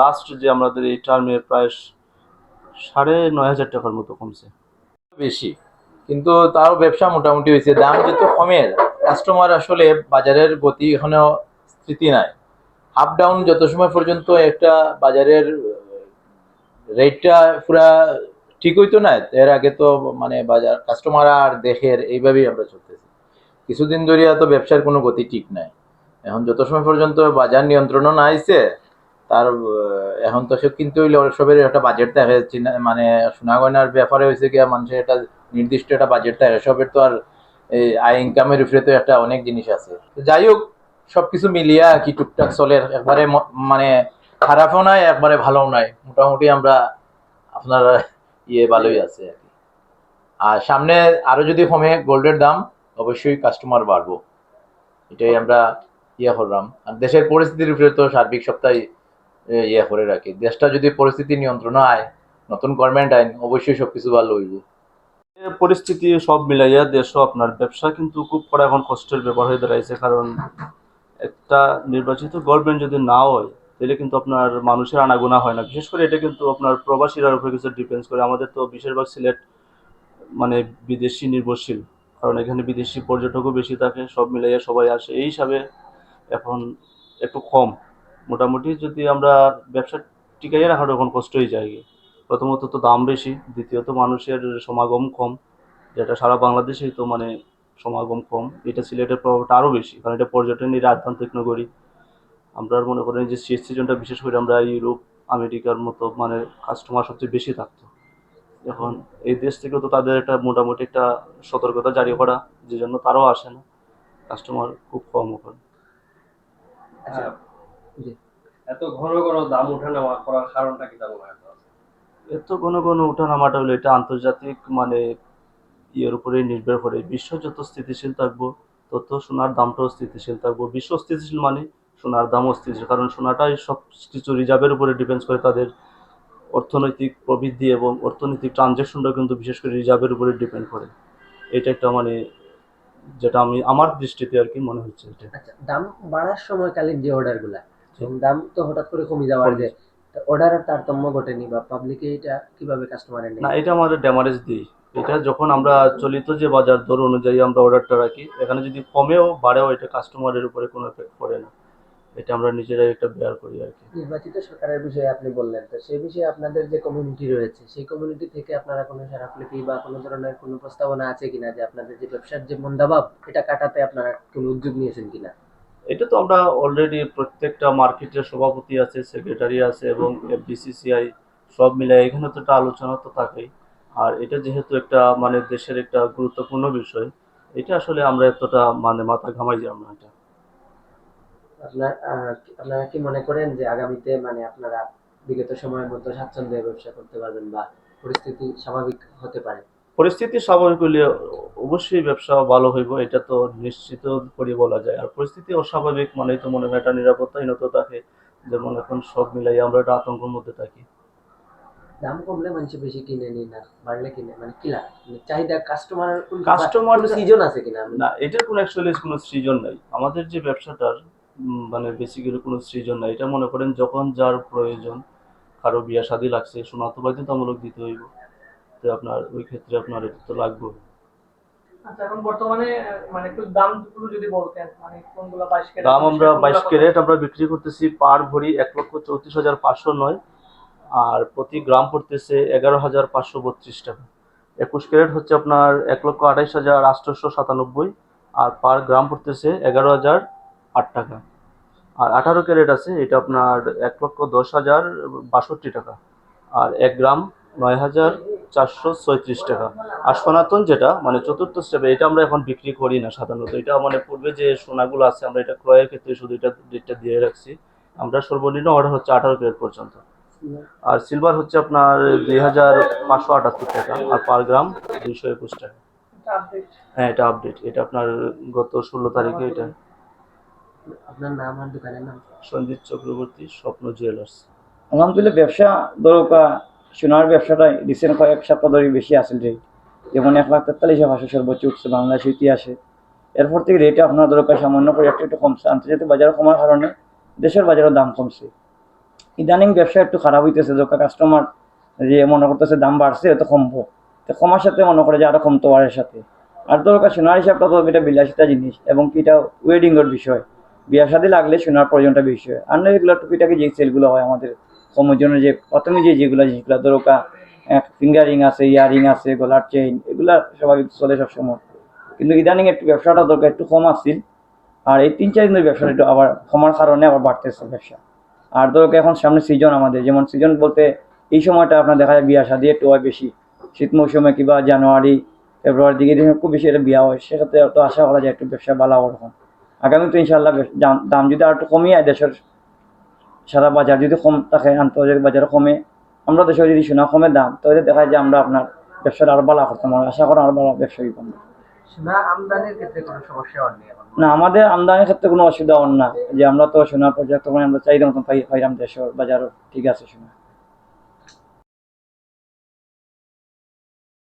Last যে আমাদের এই টার্মে প্রায় সাড়ে নয় হাজার টাকার মতো কমছে। বেশি। কিন্তু তাও ব্যবসা মোটামুটি হয়েছে। দাম যেহেতু কমের কাস্টমার আসলে বাজারের গতি এখনও স্থিতি নাই। আপ ডাউন যত সময় পর্যন্ত একটা বাজারের রেটটা পুরা ঠিক হইতো না, এর আগে তো মানে বাজার কাস্টমার আর দেখের এইভাবেই আমরা চলতেছি। কিছুদিন ধরিয়া তো ব্যবসার কোনো গতি ঠিক নাই। এখন যত সময় পর্যন্ত বাজার নিয়ন্ত্রণও না আইছে তার এখন তো সব কিনতে সবের একটা বাজেট থাকে চিনা- মানে সোনা গয়নার ব্যাপারে হয়েছে কি, মানুষের একটা নির্দিষ্ট একটা বাজেট থাকে, সবের তো আর এই আয় ইনকামের উপরে তো একটা অনেক জিনিস আছে। যাই হোক, সবকিছু মিলিয়া আর কি টুকটাক চলে, একবারে মানে খারাপও নাই একবারে ভালোও নাই মোটামুটি আমরা আপনার ইয়ে ভালোই আছে আর কি। আর সামনে আরও যদি কমে গোল্ডের দাম, অবশ্যই কাস্টমার বাড়বো। এটাই আমরা ইয়ে করলাম। আর দেশের পরিস্থিতির উপরে তো সার্বিক সপ্তাহে ইয়ে করে রাখি। দেশটা যদি পরিস্থিতি নিয়ন্ত্রণে আয়, নতুন গভর্নমেন্ট আইন, অবশ্যই সবকিছু ভালো হইব। পরিস্থিতি সব মিলাইয়া দেশও আপনার ব্যবসা কিন্তু খুব করা এখন কষ্টের ব্যাপার হয়ে দাঁড়াইছে। কারণ একটা নির্বাচিত গভর্নমেন্ট যদি না হয়, তাহলে কিন্তু আপনার মানুষের আনাগোনা হয় না। বিশেষ করে এটা কিন্তু আপনার প্রবাসীরার উপরে কিছু ডিপেন্ডস করে। আমাদের তো বেশিরভাগ সিলেট মানে বিদেশি নির্ভরশীল। কারণ এখানে বিদেশি পর্যটকও বেশি থাকে, সব মিলাইয়া সবাই আসে। এই হিসাবে এখন একটু কম। মোটামুটি যদি আমরা ব্যবসা টিকাইয়ে রাখাটা এখন কষ্ট হয়ে যায়। প্রথমত তো দাম বেশি, দ্বিতীয়ত মানুষের সমাগম কম। যেটা সারা বাংলাদেশেই তো মানে সমাগম কম। এটা সিলেটের প্রভাবটা আরও বেশি, কারণ এটা পর্যটনের রাজতান্ত্রিক নগরী। আমরা মনে করেন যে শেষ সিজনটা বিশেষ করে আমরা ইউরোপ, আমেরিকার মতো মানে কাস্টমার সবচেয়ে বেশি থাকতো। এখন এই দেশ থেকেও তো তাদের একটা মোটামুটি একটা সতর্কতা জারি করা, যে জন্য তারাও আসে না। কাস্টমার খুব কম ওখানে। এত ঘন ঘন দাম ওঠানামা করার কারণটা কি হয় আপনার? এত কোনো কোনো ওঠানামাটা হলো এটা আন্তর্জাতিক মানে ইয়ের উপরেই নির্ভর করে। বিশ্ব যত স্থিতিশীল থাকব তত সোনার দামটাও স্থিতিশীল থাকব। বিশ্ব স্থিতিশীল মানে সোনার দামও স্থিতিশীল কারণ সোনাটাই সব কিছু রিজার্ভের উপরে ডিপেন্ড করে তাদের অর্থনৈতিক প্রবৃদ্ধি এবং অর্থনৈতিক ট্রানজ্যাকশনটা কিন্তু বিশেষ করে রিজার্ভের উপরে ডিপেন্ড করে। এটা একটা মানে যেটা আমি আমার দৃষ্টিতে আর কি মনে হচ্ছে এটা। আচ্ছা দাম বাড়ার সময়কালীন যে অর্ডারগুলা দাম তো হঠাৎ করে কমে যাওয়ার যে অর্ডারের তারতম্য ঘটেনি বা পাবলিকে এটা কীভাবে কাস্টমারের না এটা আমাদের ড্যামারেজ দিই এটা যখন আমরা চলিত যে বাজার দর অনুযায়ী আমরা অর্ডারটা রাখি এখানে যদি কমেও বাড়েও এটা কাস্টমারের উপরে কোনো এফেক্ট পড়ে না। এটা আমরা নিজেরাই একটা বেয়ার করি আর কি। নির্বাচিত সরকারের বিষয়ে আপনি বললেন তো সেই বিষয়ে আপনাদের যে কমিউনিটি রয়েছে সেই কমিউনিটি থেকে আপনারা কোনো সারা সারাফলিপি বা কোনো ধরনের কোনো প্রস্তাবনা আছে কিনা যে আপনাদের যে ব্যবসার যে মন্দাভাব এটা কাটাতে আপনারা কোনো উদ্যোগ নিয়েছেন কিনা? এটা তো আমরা অলরেডি প্রত্যেকটা মার্কেটের সভাপতি আছে সেক্রেটারি আছে এবং বিসিসিআই সব মিলে এখানে তো একটা আলোচনা তো থাকেই। আর এটা যেহেতু একটা মানে দেশের একটা গুরুত্বপূর্ণ বিষয়, এটা আসলে আমরা এতটা মানে মাথা ঘামাই যাব না এটা। আপনার আপনারা কি মনে করেন যে আগামীতে মানে আপনারা বিগত সময়ের মতো স্বাচ্ছন্দ্যে ব্যবসা করতে পারবেন বা পরিস্থিতি স্বাভাবিক হতে পারে? পরিস্থিতি স্বাভাবিক হলে অবশ্যই ব্যবসা ভালো হইব এটা তো নিশ্চিত করে বলা যায়। আর পরিস্থিতি অস্বাভাবিক মানেই তো মনে হয় একটা নিরাপত্তাহীনতা থাকে যেমন এখন সব মিলাই আমরা একটা আতঙ্কের মধ্যে থাকি। দাম কমলে মানুষ বেশি কিনে নি না বাড়লে কিনে মানে কিনা মানে চাহিদা কাস্টমার Customer সিজন আছে কিনা? না এটার কোনো অ্যাকচুয়ালি কোনো সৃজন নাই। আমাদের যে ব্যবসাটার মানে বেসিক্যালি কোনো সৃজন নাই। এটা মনে করেন যখন যার প্রয়োজন কারও বিয়া শাদি লাগছে সোনা তো বাধ্যতামূলক দিতে হইব। তো আপনার ওই ক্ষেত্রে আপনার এটা তো লাগবে আচ্ছা এখন বর্তমানে মানে একটু দাম যদি বলতেন মানে কোনগুলো ক্যারেট দাম আমরা কোনগুলো বাইশ কত? ক্যারেট আমরা বিক্রি করতেছি পার ভরি এক লক্ষ চৌত্রিশ হাজার পাঁচশো নয় আর প্রতি গ্রাম পড়তেছে এগারো হাজার পাঁচশো বত্রিশ টাকা একুশ ক্যারেট হচ্ছে আপনার লক্ষ আঠাইশ হাজার আটশোশো সাতানব্বই আর পার গ্রাম পড়তেছে এগারো হাজার আট টাকা আর আঠারো ক্যারেট আছে এটা আপনার এক লক্ষ দশ হাজার বাষট্টি টাকা আর এক গ্রাম নয় হাজার চারশো ছয়ত্রিশ টাকা। আর সনাতন যেটা মানে চতুর্থ স্টেপে এটা আমরা এখন বিক্রি করি না সাধারণত। এটা মানে পূর্বে যে সোনাগুলো আছে আমরা এটা ক্রয়ের ক্ষেত্রে শুধু এটা ডেটটা দিয়ে রাখছি। আমরা সর্বনিম্ন অর্ডার হচ্ছে আঠারো ক্যারেট পর্যন্ত। আর সিলভার হচ্ছে আপনার দুই হাজার পাঁচশো আটাত্তর টাকা আর পার গ্রাম দুইশো একুশ টাকা। হ্যাঁ এটা আপডেট এটা আপনার গত ষোলো তারিখে এটা। আপনার নাম আর দোকানের নাম? সঞ্জিত চক্রবর্তী স্বপ্ন জুয়েলার্স আলহামদুলিল্লাহ ব্যবসা দরকা সোনার ব্যবসাটাই রিসেন্ট কয়েক সপ্তাহ ধরে বেশি আসেন রেট যেমন এক লাখ তেতাল্লিশ পাঁচশো সর্বোচ্চ উঠছে বাংলাদেশ ইতিহাসে। এরপর থেকে রেটে আপনার দরকার সামান্য করে একটু একটু কমছে। আন্তর্জাতিক বাজারে কমার কারণে দেশের বাজারের দাম কমছে। ইদানিং ব্যবসা একটু খারাপ হইতেছে। যখন কাস্টমার যে মনে করতেছে দাম বাড়ছে তো কমবো। তো কমার সাথে মনে করে যে আরও কমতো পারে সাথে। আর দরকার সোনার হিসাবটা তো এটা বিলাসিতা জিনিস এবং কি এটা ওয়েডিংয়ের বিষয়। বিয়া শাদী লাগলে সোনার প্রয়োজনটা বেশি হয়। আর না এগুলো টুকিটাকি যে সেলগুলো হয় আমাদের কমের জন্য যে প্রথমে যে যেগুলো জিনিসগুলো দরকার ফিঙ্গারিং আছে, ইয়ারিং আছে, গলার চেইন এগুলা স্বাভাবিক চলে সবসময়। কিন্তু ইদানিং একটু ব্যবসাটা দরকার, একটু কম আসছিল। আর এই তিন, চার দিনের ব্যবসাটা একটু আবার কমার কারণে আবার বাড়তেছে ব্যবসা। আর দরকার এখন সামনে সিজন আমাদের, যেমন সিজন বলতে এই সময়টা আপনার দেখা যায় বিয়া শাদি একটু হয় বেশি। শীত মৌসুমে কিংবা জানুয়ারি ফেব্রুয়ারি দিকে খুব বেশি একটা বিয়া হয়, সেক্ষেত্রে তো আশা করা যায় একটু ব্যবসা ভালো ওরকম আগামী তো ইনশাল্লাহ দাম- যদি আর একটু কমিয়ে দেশের সারা বাজার যদি কম থাকে আন্তর্জাতিক বাজারে কমে আমরা দেশে যদি সোনা কমে দাম তাহলে দেখা যায় যে আমরা আপনার ব্যবসাটা আরও ভালো করতে পারব। আশা করি আরও ভালো ব্যবসায়ী পাবো না আমাদের আমদানির ক্ষেত্রে কোনো অসুবিধা হন না। যে আমরা তো সোনার পর্যাপ্ত আমরা চাহিদা মতন পাই পাইলাম দেশের বাজারও ঠিক আছে সোনা।